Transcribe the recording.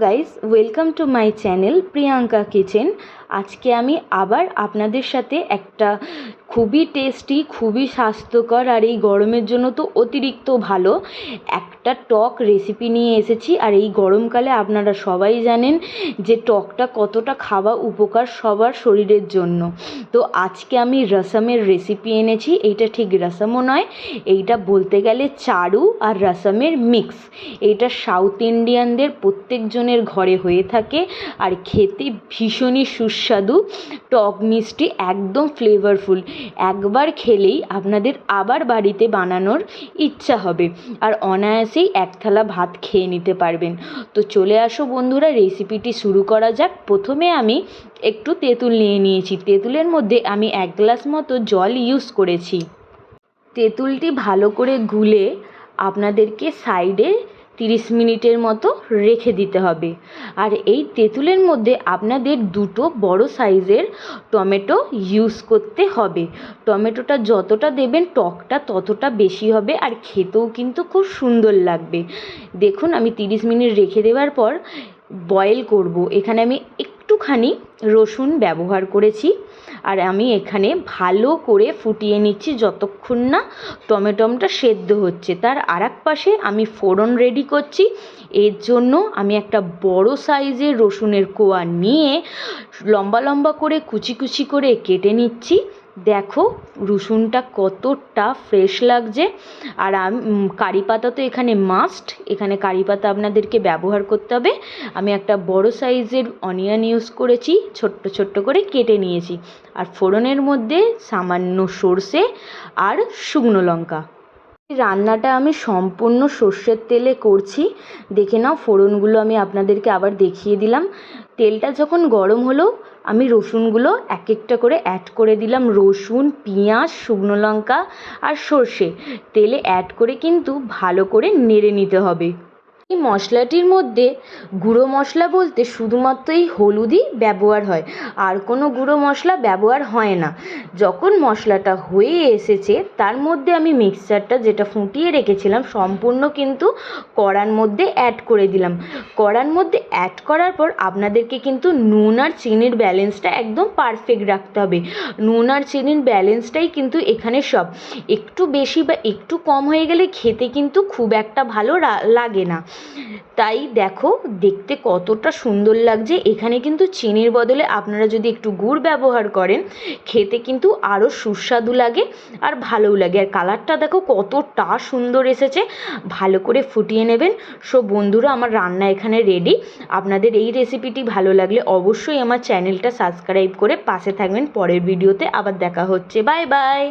Guys, welcome to my channel Priyanka Kitchen. আজকে আমি আবার আপনাদের সাথে একটা খুবই টেস্টি খুবই স্বাস্থ্যকর আর এই গরমের জন্য তো অতিরিক্ত ভালো একটা টক রেসিপি নিয়ে এসেছি আর এই গরমকালে আপনারা সবাই জানেন যে টকটা কতটা খাওয়া উপকার সবার শরীরের জন্য তো আজকে আমি রসমের রেসিপি এনেছি এইটা ঠিক রসমও নয় এইটা বলতে গেলে চারু আর রসমের মিক্স এইটা সাউথ ইন্ডিয়ানদের প্রত্যেকজনের ঘরে হয়ে থাকে আর খেতে ভীষণই সুস্বাদু সুস্বাদু টক মিষ্টি একদম ফ্লেভারফুল একবার খেলেই আপনাদের আবার বাড়িতে বানানোর ইচ্ছা হবে আর অনায়াসেই এক থালা ভাত খেয়ে নিতে পারবেন তো চলে আসো বন্ধুরা রেসিপিটি শুরু করা যাক প্রথমে আমি একটু তেঁতুল নিয়ে নিয়েছি তেঁতুলের মধ্যে আমি এক গ্লাস মতো জল ইউজ করেছি তেঁতুলটি ভালো করে গুলে আপনাদেরকে সাইডে তিরিশ মিনিটের মতো রেখে দিতে হবে আর এই তেঁতুলের মধ্যে আপনাদের দুটো বড় সাইজের টমেটো ইউজ করতে হবে টমেটোটা যতটা দেবেন টকটা ততটা বেশি হবে আর খেতেও কিন্তু খুব সুন্দর লাগবে দেখুন আমি তিরিশ মিনিট রেখে দেওয়ার পর বয়েল করব এখানে আমি একটুখানি রসুন ব্যবহার করেছি আর আমি এখানে ভালো করে ফুটিয়ে নিচ্ছি যতক্ষণ না টমেটোমটা সেদ্ধ হচ্ছে তার আর পাশে আমি ফোড়ন রেডি করছি এর জন্য আমি একটা বড় সাইজের রসুনের কোয়া নিয়ে লম্বা লম্বা করে কুচি কুচি করে কেটে নিচ্ছি দেখো রসুনটা কতটা ফ্রেশ লাগছে আর কারি পাতা তো এখানে মাস্ট এখানে কারি পাতা আপনাদেরকে ব্যবহার করতে হবে আমি একটা বড় সাইজের অনিয়ন ইউজ করেছি ছোট্ট ছোট্ট করে কেটে নিয়েছি আর ফোড়নের মধ্যে সামান্য সর্ষে আর শুকনো লঙ্কা রান্নাটা আমি সম্পূর্ণ সর্ষের তেলে করছি দেখে নাও ফোড়নগুলো আমি আপনাদেরকে আবার দেখিয়ে দিলাম তেলটা যখন গরম হলো আমি রসুনগুলো এক একটা করে অ্যাড করে দিলাম রসুন পেঁয়াজ শুকনো লঙ্কা আর সর্ষে তেলে অ্যাড করে কিন্তু ভালো করে নেড়ে নিতে হবে এই মশলাটির মধ্যে গুঁড়ো মশলা বলতে শুধুমাত্র এই হলুদই ব্যবহার হয় আর কোনো গুঁড়ো মশলা ব্যবহার হয় না যখন মশলাটা হয়ে এসেছে তার মধ্যে আমি মিক্সচারটা যেটা ফুটিয়ে রেখেছিলাম সম্পূর্ণ কিন্তু কড়ার মধ্যে অ্যাড করে দিলাম কড়ার মধ্যে অ্যাড করার পর আপনাদেরকে কিন্তু নুন আর চিনির ব্যালেন্সটা একদম পারফেক্ট রাখতে হবে নুন আর চিনির ব্যালেন্সটাই কিন্তু এখানে সব একটু বেশি বা একটু কম হয়ে গেলে খেতে কিন্তু খুব একটা ভালো লাগে না তাই দেখো দেখতে কতটা সুন্দর লাগছে এখানে কিন্তু চিনির বদলে আপনারা যদি একটু গুড় ব্যবহার করেন খেতে কিন্তু আরও সুস্বাদু লাগে আর ভালোও লাগে আর কালারটা দেখো কতটা সুন্দর এসেছে ভালো করে ফুটিয়ে নেবেন সো বন্ধুরা আমার রান্না এখানে রেডি আপনাদের এই রেসিপিটি ভালো লাগলে অবশ্যই আমার চ্যানেলটা সাবস্ক্রাইব করে পাশে থাকবেন পরের ভিডিওতে আবার দেখা হচ্ছে বাই বাই